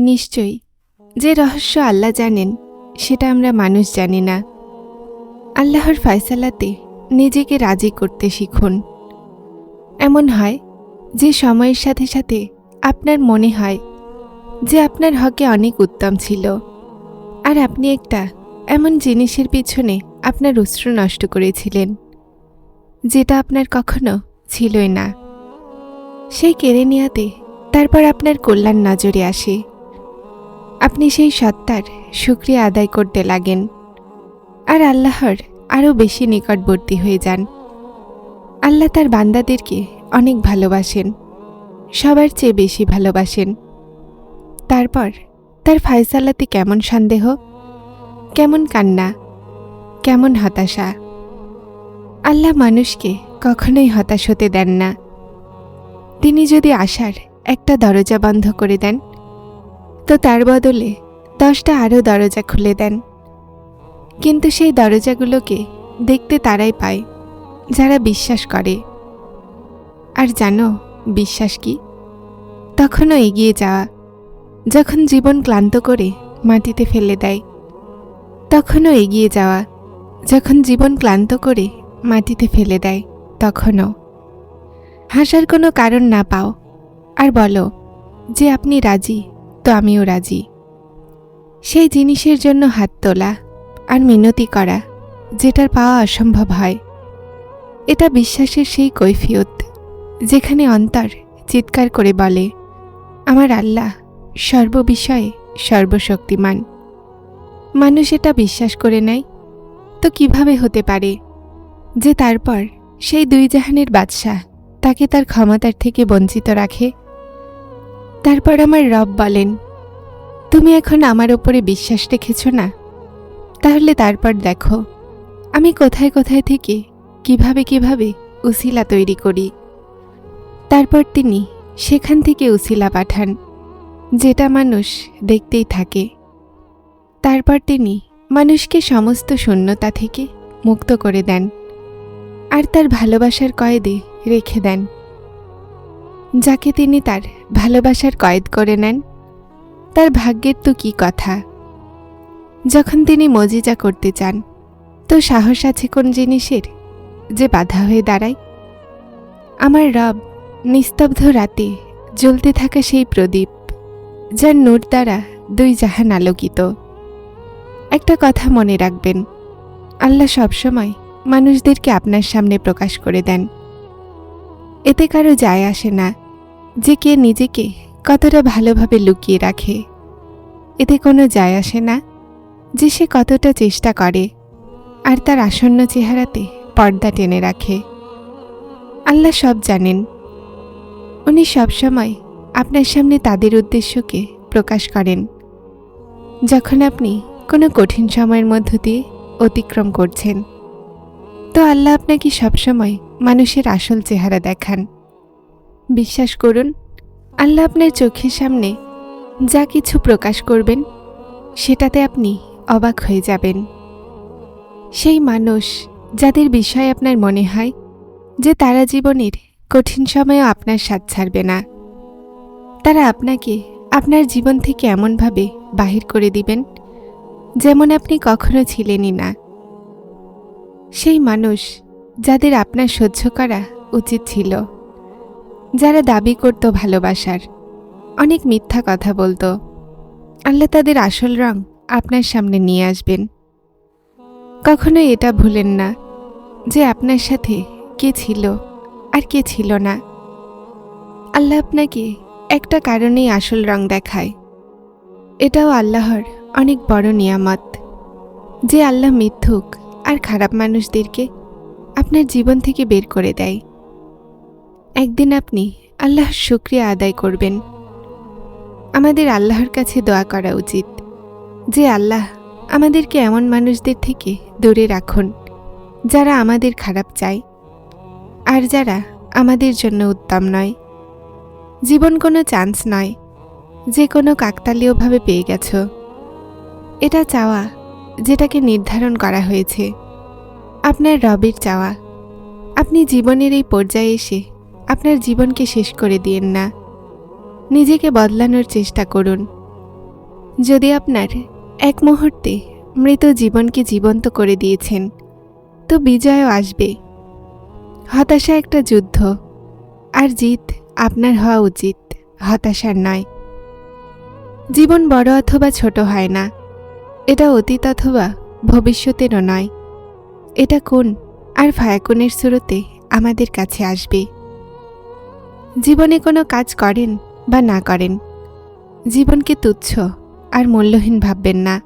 নিশ্চয়ই। যে রহস্য আল্লাহ জানেন, সেটা আমরা মানুষ জানি না। আল্লাহর ফয়সালাতে নিজেকে রাজি করতে শিখুন। এমন হয় যে সময়ের সাথে সাথে আপনার মনে হয় যে আপনার হকে অনেক উত্তম ছিল। আর আপনি একটা এমন জিনিসের পিছনে আপনার অস্ত্র নষ্ট করেছিলেন, যেটা আপনার কখনো ছিলই না। সেই কেড়ে নেওয়াতে তারপর আপনার কল্যাণ নজরে আসে। আপনি সেই সত্তার শুক্রিয়া আদায় করতে লাগেন। আর আল্লাহর আরও বেশি নিকটবর্তী হয়ে যান। আল্লাহ তার বান্দাদেরকে অনেক ভালোবাসেন, সবার চেয়ে বেশি ভালোবাসেন। তারপর তার ফায়সালাতে কেমন সন্দেহ, কেমন কান্না, কেমন হতাশা। আল্লাহ মানুষকে কখনোই হতাশ হতে দেন না। তিনি যদি আসার একটা দরজা বন্ধ করে দেন তো তার বদলে দশটা আরও দরজা খুলে দেন। কিন্তু সেই দরজাগুলোকে দেখতে তারাই পায়, যারা বিশ্বাস করে। আর জানো বিশ্বাস কি? তখনও এগিয়ে যাওয়া, যখন জীবন ক্লান্ত করে মাটিতে ফেলে দেয়, তখনও এগিয়ে যাওয়া, যখন জীবন ক্লান্ত করে মাটিতে ফেলে দেয়, তখনও। হাসার কোনো কারণ না পাও, আর বলো যে আপনি রাজি তো আমিও রাজি। সেই জিনিসের জন্য হাত তোলা আর মিনতি করা, যেটার পাওয়া অসম্ভব হয়। এটা বিশ্বাসের সেই কৈফিয়ত যেখানে অন্তর চিৎকার করে বলে, আমার আল্লাহ সর্ববিষয়ে সর্বশক্তিমান। মানুষ এটা বিশ্বাস করে নেয়, তো কীভাবে হতে পারে যে তারপর সেই দুই জাহানের বাদশাহ তাকে তার ক্ষমতার থেকে বঞ্চিত রাখে তারপর আমার রব বলেন, তুমি এখন আমার ওপরে বিশ্বাস রেখেছ না? তাহলে তারপর দেখো, আমি কোথায় কোথায় থেকে কীভাবে কীভাবে উসিলা তৈরি করি। তারপর তিনি সেখান থেকে উসিলা পাঠান, যেটা মানুষ দেখতেই থাকে। তারপর তিনি মানুষকে সমস্ত শূন্যতা থেকে মুক্ত করে দেন, আর তার ভালোবাসার কয়েদে রেখে দেন। যাকে তিনি তার ভালোবাসার কয়েদ করে নেন, তার ভাগ্যের তো কি কথা? যখন তিনি মজিজা করতে চান, তো সাহস আছে কোন জিনিসের? যে বাধা হয়ে দাঁড়ায়? আমার রব নিস্তব্ধ রাতে জ্বলতে থাকা সেই প্রদীপ, যার নূর দ্বারা দুই জাহান আলোকিত। একটা কথা মনে রাখবেন, আল্লাহ সবসময় মানুষদেরকে আপনার সামনে প্রকাশ করে দেন। এতে কারও যায় আসে না। যে কে নিজেকে কতটা ভালোভাবে লুকিয়ে রাখে। এতে কোনো যায় আসে না যে সে কতটা চেষ্টা করে আর তার আসন্ন চেহারাতে পর্দা টেনে রাখে। আল্লাহ সব জানেন। উনি সবসময় আপনার সামনে তাদের উদ্দেশ্যকে প্রকাশ করেন। যখন আপনি কোনো কঠিন সময়ের মধ্য দিয়ে অতিক্রম করছেন, তো আল্লাহ আপনাকে সবসময় মানুষের আসল চেহারা দেখান। বিশ্বাস করুন, আল্লাহ আপনার চোখের সামনে যা কিছু প্রকাশ করবেন, সেটাতে আপনি অবাক হয়ে যাবেন। সেই মানুষ যাদের বিষয় আপনার মনে হয় যে তারা জীবনের কঠিন সময়েও আপনার সাথ ছাড়বে না, তারা আপনাকে আপনার জীবন থেকে এমনভাবে বাহির করে দিবেন যেমন আপনি কখনো ছিলেনই না। সেই মানুষ যাদের আপনার সহ্য করা উচিত ছিল। যারা দাবি করত ভালোবাসার। অনেক মিথ্যা কথা বলতো। আল্লাহ তাদের আসল রং আপনার সামনে নিয়ে আসবেন। কখনো এটা ভুলেন না যে আপনার সাথে কে ছিল আর কে ছিল না। আল্লাহ আপনাকে একটা কারণেই আসল রং দেখায়। এটাও আল্লাহর অনেক বড় নিয়ামত। যে আল্লাহ মিথ্যুক আর খারাপ মানুষদেরকে আপনার জীবন থেকে বের করে দেয়। একদিন আপনি আল্লাহর শুক্রিয়া আদায় করবেন। আমাদের আল্লাহর কাছে দোয়া করা উচিত যে, আল্লাহ, আমাদেরকে এমন মানুষদের থেকে দূরে রাখুন যারা আমাদের খারাপ চায় আর যারা আমাদের জন্য উত্তম নয়। জীবন কোনো চান্স নয়, যে কোনো কাকতালীয়ভাবে পেয়ে গেছ। এটা চাওয়া যেটাকে নির্ধারণ করা হয়েছে। আপনার রবের চাওয়া। আপনি জীবনের এই পর্যায়ে এসে আপনার জীবনকে শেষ করে দিয়েন না। নিজেকে বদলানোর চেষ্টা করুন। যদি আপনার এক মুহূর্তে মৃত জীবনকে জীবন্ত করে দিয়েছেন, তো বিজয়ও আসবে। হতাশা একটা যুদ্ধ। আর জিত আপনার হওয়া উচিত, হতাশার নয়। জীবন বড় অথবা ছোট হয় না। এটা অতীত অথবা ভবিষ্যতেরও নয়। এটা কোন আর ফায়াকুনের শুরুতে আমাদের কাছে আসবে। জীবনে কোনো কাজ করেন বা না করেন, জীবনকে তুচ্ছ আর মূল্যহীন ভাববেন না।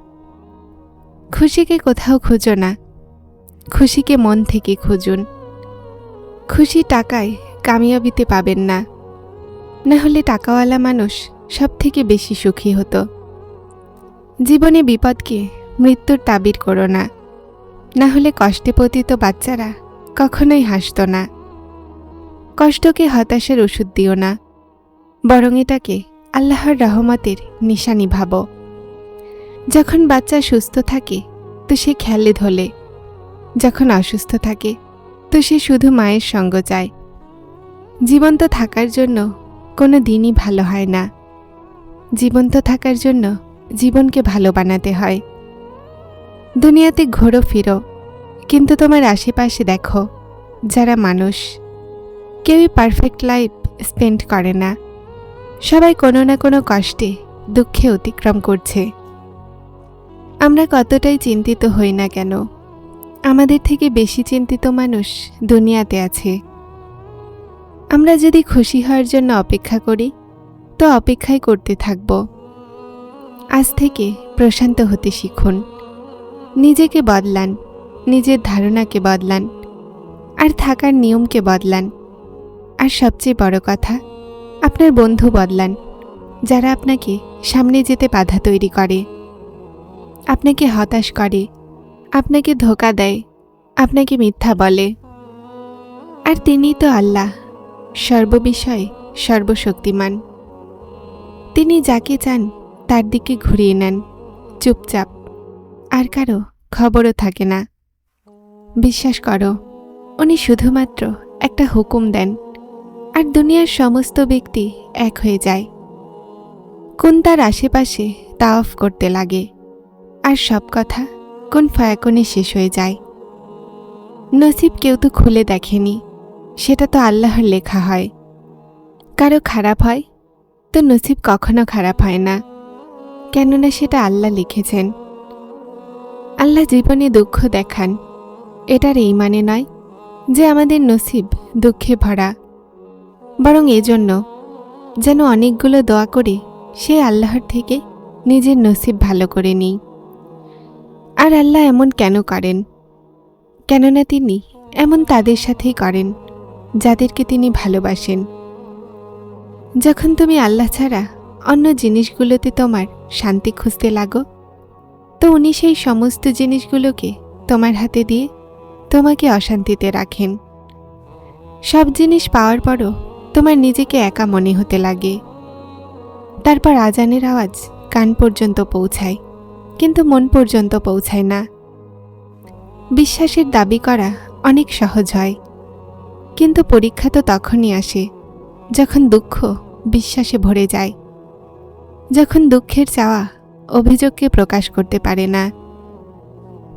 খুশিকে কোথাও খুঁজো না, খুশিকে মন থেকে খুঁজুন। খুশি টাকায় কামিয়াবিতে পাবেন না না হলে টাকাওয়ালা মানুষ সব থেকে বেশি সুখী হতো। জীবনে বিপদকে মৃত্যুর তাবির করো না হলে কষ্টে পতিত বাচ্চারা কখনোই হাসত না। কষ্টকে হতাশার ওষুধ দিও না। বরং এটাকে আল্লাহর রহমতের নিশানি ভাবো। যখন বাচ্চা সুস্থ থাকে, তো সে খেলে ধলে। যখন অসুস্থ থাকে, তো সে শুধু মায়ের সঙ্গ চায়। জীবন্ত থাকার জন্য কোনো দিনই ভালো হয় না। জীবন্ত থাকার জন্য জীবনকে ভালো বানাতে হয়। দুনিয়াতে ঘোরো ফিরো, কিন্তু তোমার আশেপাশে দেখো, যারা মানুষ কেউই পারফেক্ট লাইফ স্পেন্ড করে না। সবাই কোনো না কোনো কষ্টে, দুঃখে অতিক্রম করছে। আমরা কতটাই চিন্তিত হই না কেন? আমাদের থেকে বেশি চিন্তিত মানুষ দুনিয়াতে আছে। আমরা যদি খুশি হওয়ার জন্য অপেক্ষা করি, তো অপেক্ষাই করতে থাকব। আজ থেকে প্রশান্ত হতে শিখুন। নিজেকে বদলান, নিজের ধারণাকে বদলান, আর থাকার নিয়মকে বদলান। আর সবচেয়ে বড় কথা, আপনার বন্ধু বদলান, যারা আপনাকে সামনে যেতে বাধা তৈরি করে। আপনাকে হতাশ করে, আপনাকে ধোকা দেয়, আপনাকে মিথ্যা বলে। আর তিনিই তো আল্লাহ, সর্ববিষয়ে সর্বশক্তিমান। তিনি যাকে চান তার দিকে ঘুরিয়ে নেন, চুপচাপ। আর কারও খবরও থাকে না। বিশ্বাস করো, উনি শুধুমাত্র একটা হুকুম দেন। আর দুনিয়ার সমস্ত ব্যক্তি এক হয়ে যায়। কোন তার আশেপাশে তা অফ করতে লাগে, আর সব কথা কোন ফায়াকনে শেষ হয়ে যায়। নসিব কেউ তো খুলে দেখেনি, সেটা তো আল্লাহর লেখা হয়। কারও খারাপ হয়, তো নসিব কখনো খারাপ হয় না, কেননা সেটা আল্লাহ লিখেছেন। আল্লাহ জীবনে দুঃখ দেখান, এটার এই মানে নয় যে আমাদের নসিব দুঃখে ভরা। বরং এজন্য যেন অনেকগুলো দোয়া করে, সে আল্লাহর থেকে নিজের নসিব ভালো করে নিই। আর আল্লাহ এমন কেন করেন? কেননা তিনি এমন তাদের সাথেই করেন, যাদেরকে তিনি ভালোবাসেন। যখন তুমি আল্লাহ ছাড়া অন্য জিনিসগুলোতে তোমার শান্তি খুঁজতে লাগো, তো উনি সেই সমস্ত জিনিসগুলোকে তোমার হাতে দিয়ে তোমাকে অশান্তিতে রাখেন। সব জিনিস পাওয়ার পরও তোমার নিজেকে একা মনে হতে লাগে। তারপর আজানের আওয়াজ কান পর্যন্ত পৌঁছায়, কিন্তু মন পর্যন্ত পৌঁছায় না। বিশ্বাসের দাবি করা অনেক সহজ হয়, কিন্তু পরীক্ষা তো তখনই আসে, যখন দুঃখ বিশ্বাসে ভরে যায়। যখন দুঃখের চাওয়া অভিযোগকে প্রকাশ করতে পারে না।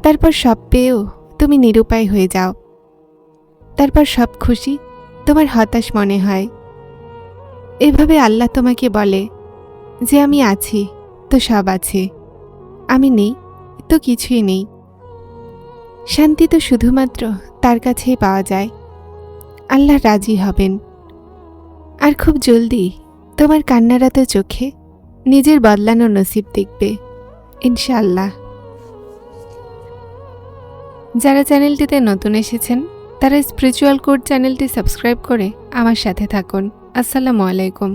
তারপর সব পেয়েও তুমি নিরুপায় হয়ে যাও। তারপর সব খুশি তোমার হতাশ মনে হয়? এভাবে আল্লাহ তোমাকে বলে যে আমি আছি, তো সব আছে। আমি নেই, তো কিছুই নেই। শান্তি তো শুধুমাত্র তার কাছেই পাওয়া যায়। আল্লাহ রাজি হবেন। আর খুব জলদি তোমার কান্নারাত চোখে নিজের বদলানো নসিব দেখবে, ইনশাআল্লাহ। যারা চ্যানেলটিতে নতুন এসেছেন তারা স্পিরিচুয়াল কোড চ্যানেলটি সাবস্ক্রাইব করে আমার সাথে থাকুন। আসসালামু আলাইকুম।